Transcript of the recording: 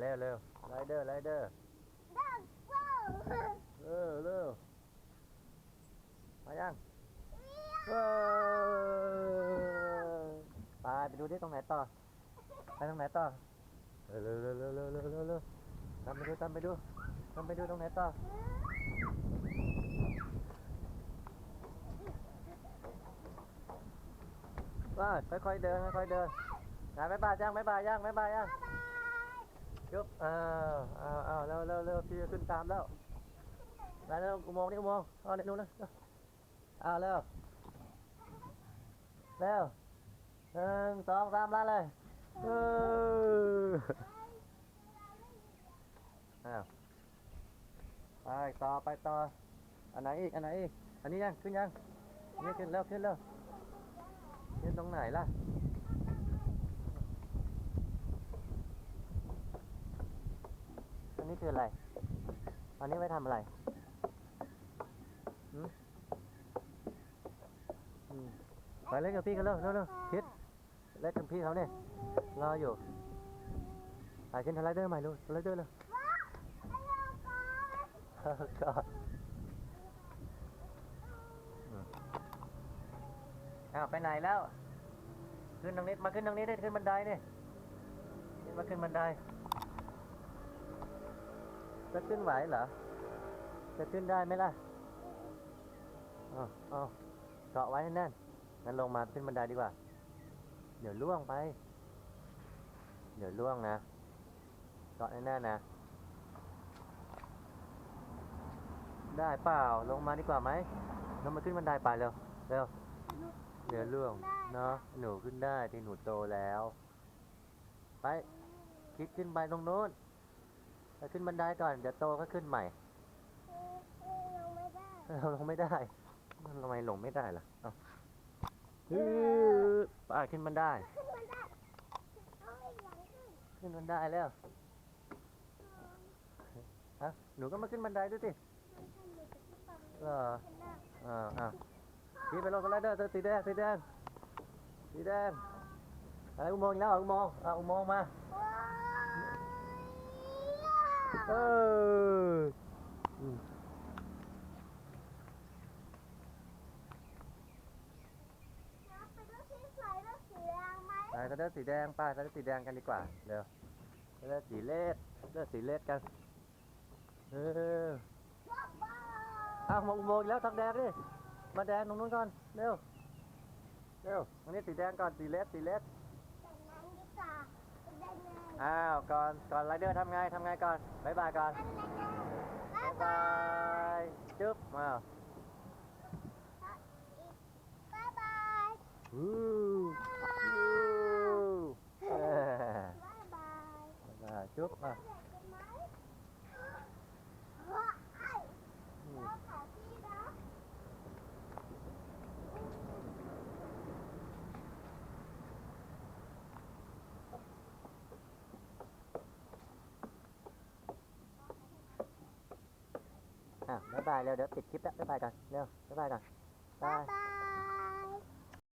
เร็วเร็วไรเดอร์ไรเดอร์ดักโก้เออเร็วมายังเออไปไปดูที่ตรงไหนต่อไปตรงไหนต่อเออเร็วเร็วเร็วเร็วเร็วเร็วเร็วตามไปดูตามไปดูตามไปดูตรงไหนต่อว่าค่อยๆเดินค่อยๆเดินงานไม่บายยังไม่บายยังไม่บายยังบ๊ายบาย จุ๊บอ้าวอ้าวอ้าวเร็วเร็วเร็วพี่จะขึ้นตามแล้วมาเร็วอุโมงนี่อุโมงเอาเนี่ยนู้นนะอ้าวเร็วเร็วหนึ่งสองสามลาเลยเอออ้าวไปต่อไปต่ออันไหนอีกอันไหนอีกอันนี้ยังขึ้นยังอันนี้ขึ้นแล้วขึ้นแล้วขึ้นตรงไหนล่ะ อันนี้ คืออะไรอันนี้ไว้ทำอะไรไปเล่นกับพี่กันเร็วเร็วเร็วคิดเล่นกับพี่เขาเนี่ยรออยู่ไปขึ้นสไลเดอร์ใหม่ลูกสไลเดอร์เลยเร็วก่อนก็อืมอ้าวไปไหนแล้ว ขึ้นตรงนี้มาขึ้นตรงนี้ได้ขึ้นบันไดนี่นี่มาขึ้นบันได จะขึ้นไหวเหรอ จะขึ้นได้ไหมล่ะอ๋ออ๋อเกาะไว้แน่นๆงั้นลงมาขึ้นบันไดดีกว่า เดี๋ยวล่วงไป เดี๋ยวล่วงนะ เกาะแน่นๆนะ ได้เปล่า ลงมาดีกว่าไหมลงมาขึ้นบันไดไปเร็ว เร็ว เดี๋ยวล่วง เนาะ หนูขึ้นได้ที่หนูโตแล้ว ไป คิดขึ้นไปตรงโน้น ไปขึ้นบันไดก่อน เดี๋ยวโตก็ขึ้นใหม่เออเออลงไม่ได้เราลงไม่ได้มันทำไมลงไม่ได้ล่ะเอ้าฮึบไปขึ้นบันไดขึ้นมาได้เอาอีกหลังขึ้นขึ้นบันไดแล้วฮะหนูก็มาขึ้นบันไดด้วยสิมันทำอยู่กับที่ฟังเหรอขึ้นได้อ่าอ่าพี่ไปลงสไลเดอร์ตัวสีแดงสีแดงสีแดงอะไรอุโมงค์อีกแล้วเหรออุโมงค์อะอุโมงค์มาว้าว เออไปด้วยที่ใส่แล้วสีแดงไปสไลเดอร์สีแดงไป้าสไลเดอร์สีแดงกันดีกว่า เร็วสไลเดอร์สีเลดสไลเดอร์สีเลดกัน เออว้าวว้าวอ้าวมาอุโมงอีกแล้วทางแดงดิมาแดงตรงนู้นก่อน เร็ว เร็วตรงนี้สีแดงก่อน สีเลดสีเลด แต่งงานดีกว่าเป็นได้ไงอ้าวก่อน ก่อนไรเดอร์ทำไงทำไงก่อนบายบายก่อนบ๊าบายยบายจุ๊บอ้าวบายบายวู้วู้เอ้ยบายบายบายบายจุ๊บอะเด็กกันไหมว้าย อืม เราขาพี่นะ อะบายบายเร็วเดี๋ยวปิดคลิปแล้วบายบายก่อนเร็วบายบายก่อนบ๊ายบาย